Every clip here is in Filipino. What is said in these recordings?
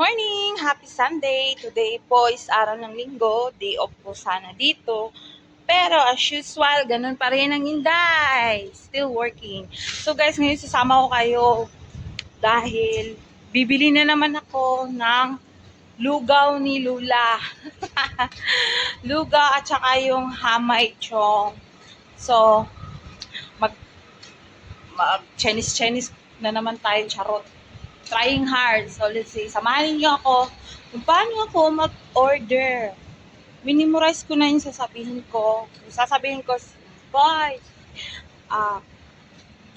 morning! Happy Sunday! Today po is araw ng linggo. Day off po sana dito. Pero as usual, ganun pa rin ang Inday. Still working. So guys, ngayon sasama ko kayo dahil bibili na naman ako ng lugaw ni Lula. lugaw at saka yung hamay chong. So, mag, mag Chinese-Chinese na naman tayo, charot trying hard. So, let's say, samahan niyo ako kung paano ako mag-order. Minimorize ko na yung sasabihin ko. Yung sasabihin ko, guys, ah,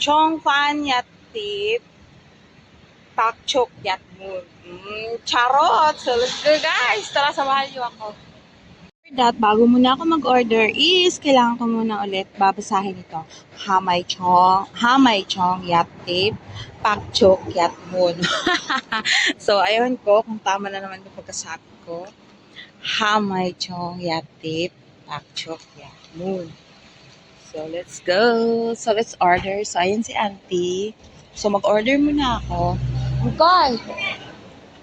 Chong Fan Yat Tip, Pak Chok Yat Moon. Mm, charot! So, let's go guys! Tara, samahan niyo ako. That, bago muna ako mag-order is, kailangan ko muna ulit babasahin ito. Hamay Chong, Hamay Chong Yat Tip, Pak Chok Yat Moon. so, ayun ko, kung tama na naman yung pagkasabi ko. Hamay Chong Yat Tip, Pak Chok Yat Moon. So, let's go. So, let's order. So, ayun si auntie. So, mag-order muna ako. Okay.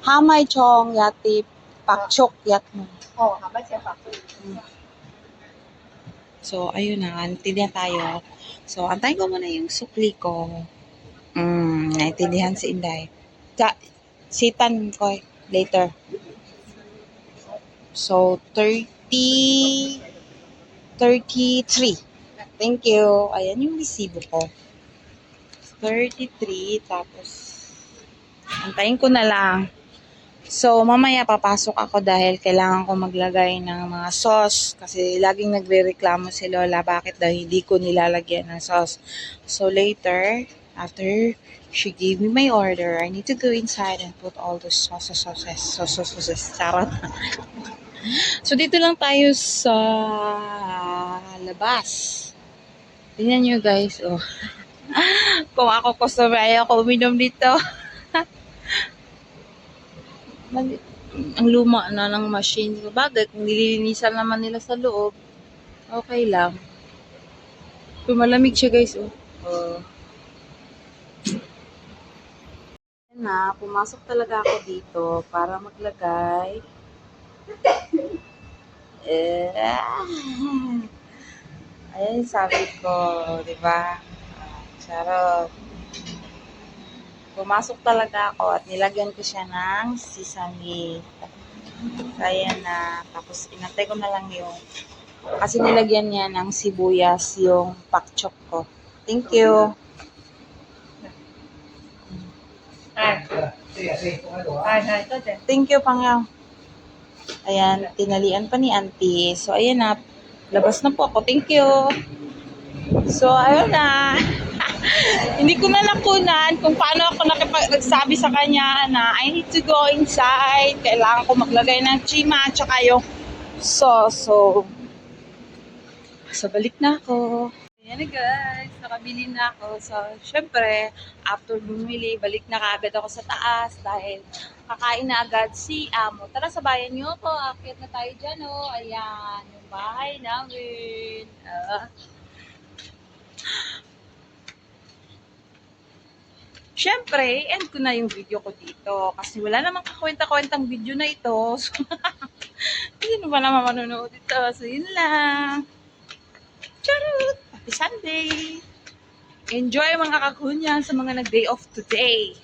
Hamay Chong Yat Tip, Pak Chok Yat Moon. Oh, habang siya pa. So, ayun na, naintindihan tayo. So, antayin ko muna yung sukli ko. Mm, naintindihan si Inday. Ka, sitan ko eh, later. So, 30, 33. Thank you. Ayan yung resibo ko. 33, tapos, antayin ko na lang. So, mamaya papasok ako dahil kailangan ko maglagay ng mga sauce kasi laging nagre-reklamo si Lola bakit daw hindi ko nilalagyan ng sauce. So, later, after she gave me my order, I need to go inside and put all the sauces, sauces, sauces, sauces, charot. so, dito lang tayo sa labas. Tingnan nyo guys, oh. Kung ako customer, ayaw ko uminom dito. Ang luma na ng machine. Bagay, kung nililinisan naman nila sa loob, okay lang. Kung malamig siya guys, oh. Ayan na, pumasok talaga ako dito para maglagay. Eh, ayan yung sabi ko, di ba? Ah, Charot pumasok talaga ako at nilagyan ko siya ng sesame. Kaya na, tapos inantay ko na lang yung, kasi nilagyan niya ng sibuyas yung pakchok ko. Thank you. Thank you, Pangyaw. Ayan, tinalian pa ni auntie. So, ayan na, labas na po ako. Thank you. So, ayun na. Hindi ko na kung paano ako nakipagsabi sa kanya na I need to go inside. Kailangan ko maglagay ng chima at saka yung sauce. So, so balik na ako. Ayan guys, nakabili na ako. So, syempre, after bumili, balik na kaagad ako sa taas dahil kakain na agad si Amo. Tara, sabayan niyo ako. Akit na tayo dyan, oh. Ayan, yung bahay namin. Ah. Siyempre, end ko na yung video ko dito. Kasi wala namang kakwenta-kwentang video na ito. So, hindi naman naman manonood ito. So, yun lang. Charot! Happy Sunday! Enjoy mga kakunyan sa mga nag-day off today.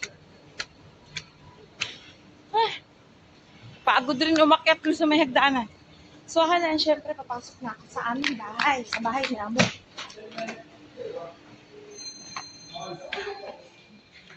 Ah, pagod rin umakyat dun sa may hagdanan. So, halan, syempre, papasok na ako sa aming bahay. Sa bahay ni Amo.